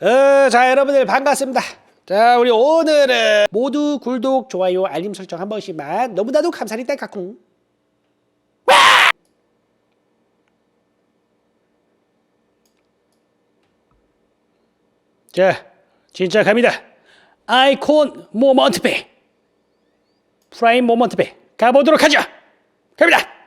어, 자 여러분들 반갑습니다. 자 우리 오늘은 모두 구독, 좋아요, 알림 설정 한 번씩만 너무나도 감사합니다 까꿍. 자 진짜 갑니다. 아이콘 모먼트 배 프라임 모먼트 배 가보도록 하죠. 갑니다.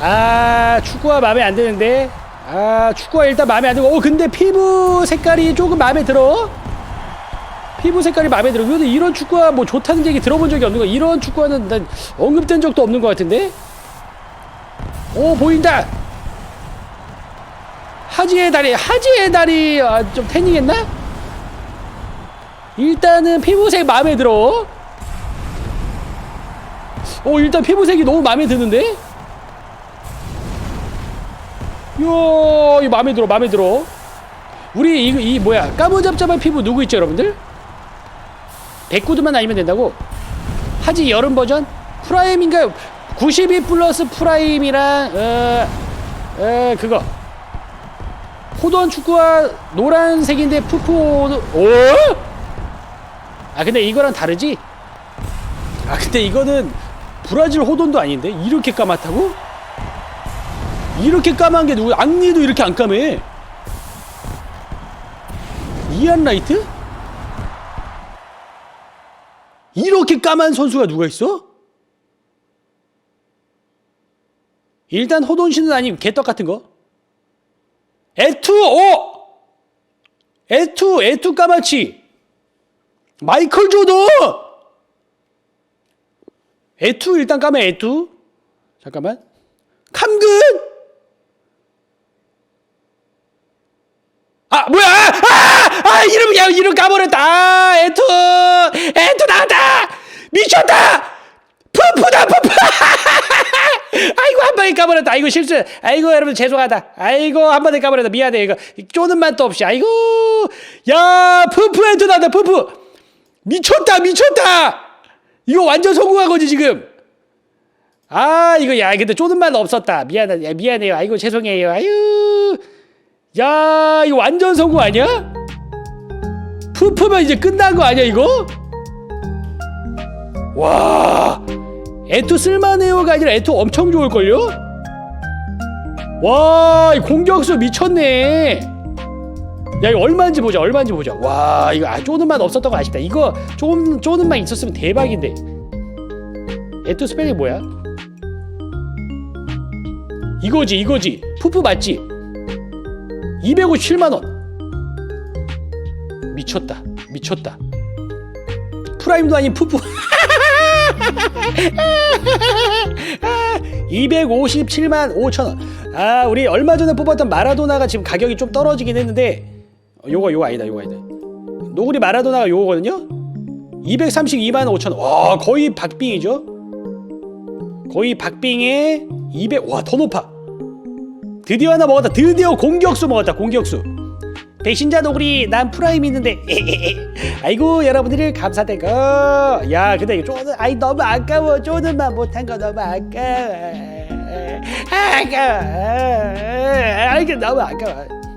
아 축구가 마음에 안 드는데. 아 축구가 일단 마음에 안 들고. 어 근데 피부 색깔이 조금 마음에 들어? 피부 색깔이 마음에 들어. 근데 이런 축구가 뭐 좋다는 얘기 들어본 적이 없는 거야 이런 축구는 난 언급된 적도 없는 것 같은데? 오 보인다. 하지의 다리 하지의 다리 아, 좀 태닝했나? 일단은 피부색 마음에 들어. 오 일단 피부색이 너무 마음에 드는데 이야, 이 마음에 들어, 마음에 들어. 우리 이, 이 뭐야 까무잡잡한 피부 누구 있죠, 여러분들? 백구드만 아니면 된다고. 하지 여름 버전 프라임인가? 92 플러스 프라임이랑 어, 어 그거 호돈 축구와 노란색인데 푸푸 오? 아 근데 이거랑 다르지? 아 근데 이거는 브라질 호돈도 아닌데 이렇게 까맣다고? 이렇게 까만 게 누구? 악리도 이렇게 안 까매. 이안 라이트? 이렇게 까만 선수가 누가 있어? 일단 호돈씨는 아니면 개떡 같은 거. 에투 오 에투 에투 까마치 마이클 조던 에투 일단 까매 에투 잠깐만 감근 아 뭐야? 아, 아, 아 이름 야 이름 까버렸다. 아 에투 에투 나왔다. 미쳤다. 푸푸다 푸푸. 아이고 한 방에 까버렸다. 아이고 실수. 아이고 여러분 죄송하다. 아이고 한 방에 까버렸다. 미안해 이거. 쪼는 맛도 없이. 아이고. 야 푸푸 에투 나왔다 푸푸. 미쳤다 미쳤다. 이거 완전 성공한 거지 지금. 아 이거 야 근데 쪼는 맛 없었다. 미안해 야, 미안해요. 아이고 죄송해요. 아유 야 이거 완전 성공 아니야? 푸푸면 이제 끝난 거 아니야 이거? 와 에투 쓸만해요가 아니라 에투 엄청 좋을걸요? 와 이 공격수 미쳤네 야 이거 얼마인지 보자 얼마인지 보자 와 이거 아 쪼는 맛 없었던 거 아쉽다 이거 쪼는, 쪼는 맛 있었으면 대박인데 에투 스펠이 뭐야? 이거지 이거지 푸푸 맞지? 257만 원. 미쳤다. 미쳤다. 프라임도 아닌 푸푸. 257만 5천 원. 아, 우리 얼마 전에 뽑았던 마라도나가 지금 가격이 좀 떨어지긴 했는데 어, 요거 요거 아니다. 요거 아니다. 노구리 마라도나가 요거거든요. 232만 5천 원. 와, 거의 박빙이죠. 거의 박빙에 200. 와, 더 높아. 드디어 하나 먹었다. 드디어 공격수 먹었다. 공격수. 배신자 노구리 난 프라임 있는데 아이고 여러분들이 감사드리고 야 근데 이거 쪼는 아이 너무 아까워 쪼는만 못한 거 너무 아까워 아까워 아 이게 너무 아까워